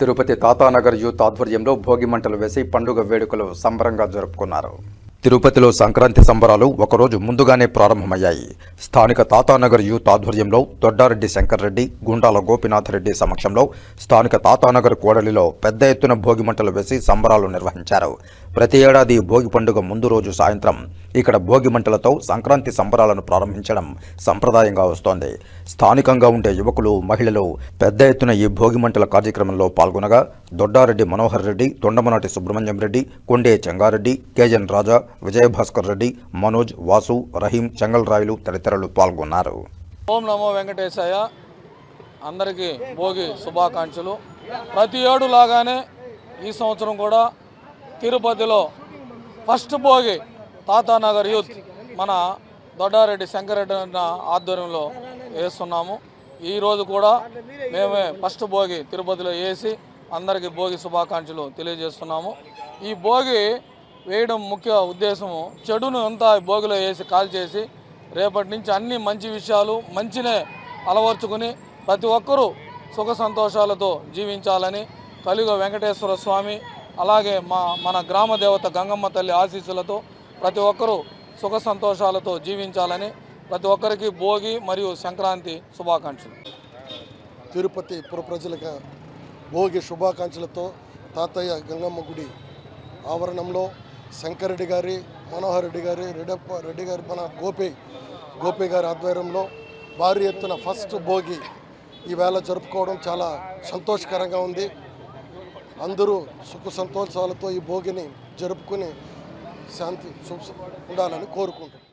Tirupati Tatanagar youth ఆధ్వర్యంలో భోగి మంటలు వేసి పండుగ వేడుకలు సంబరంగా జరుపుకున్నారు. తిరుపతిలో సంక్రాంతి సంబరాలు ఒకరోజు ముందుగానే ప్రారంభమయ్యాయి. స్థానిక తాతానగర్ యూత్ ఆధ్వర్యంలో దొడ్డారెడ్డి శంకర్రెడ్డి గుండాల గోపినాథరెడ్డి సమక్షంలో స్థానిక తాతానగర్ కోడలిలో పెద్ద ఎత్తున భోగి మంటలు వేసి సంబరాలు నిర్వహించారు. ప్రతి ఏడాది భోగి పండుగ ముందు రోజు సాయంత్రం ఇక్కడ భోగి మంటలతో సంక్రాంతి సంబరాలను ప్రారంభించడం సంప్రదాయంగా వస్తోంది. స్థానికంగా ఉండే యువకులు మహిళలు పెద్ద ఎత్తున ఈ భోగి మంటల కార్యక్రమంలో పాల్గొనగా దొడ్డారెడ్డి మనోహర్ రెడ్డి తొండమనాటి సుబ్రహ్మణ్యం రెడ్డి కొండే చెంగారెడ్డి కేజన్ రాజా విజయభాస్కర్ రెడ్డి మనోజ్ వాసు రహీం చెంగల్రాయులు తదితరులు పాల్గొన్నారు. ఓం నమో వెంకటేశాయ. అందరికీ భోగి శుభాకాంక్షలు. ప్రతి ఏడు లాగానే ఈ సంవత్సరం కూడా తిరుపతిలో ఫస్ట్ భోగి తాతానగర్ యూత్ మన దొడ్డారెడ్డి శంకరెడ్డి అన్న ఆధ్వర్యంలో వేస్తున్నాము. ఈరోజు కూడా మేమే ఫస్ట్ భోగి తిరుపతిలో వేసి అందరికీ భోగి శుభాకాంక్షలు తెలియజేస్తున్నాము. ఈ భోగి వేయడం ముఖ్య ఉద్దేశము చెడును అంతా భోగిలో వేసి కాల్చేసి రేపటి నుంచి అన్ని మంచి విషయాలు మంచినే అలవర్చుకుని ప్రతి ఒక్కరూ సుఖ సంతోషాలతో జీవించాలని కలియుగ వెంకటేశ్వర స్వామి అలాగే మా మన గ్రామ దేవత గంగమ్మ తల్లి ఆశీస్సులతో ప్రతి ఒక్కరూ సుఖ సంతోషాలతో జీవించాలని ప్రతి ఒక్కరికి భోగి మరియు సంక్రాంతి శుభాకాంక్షలు. తిరుపతి పుర ప్రజలకు భోగి శుభాకాంక్షలతో తాతయ్య గంగమ్మ గుడి ఆవరణంలో శంకరెడ్డి గారి మనోహర్ రెడ్డి గారి రెడ్డప్ప రెడ్డి గారి మన గోపి గోపి గారి ఆధ్వర్యంలో భారీ ఎత్తున ఫస్ట్ భోగి ఈవేళ జరుపుకోవడం చాలా సంతోషకరంగా ఉంది. అందరూ సుఖ సంతోషాలతో ఈ భోగిని జరుపుకుని శాంతి ఉండాలని కోరుకుంటున్నాను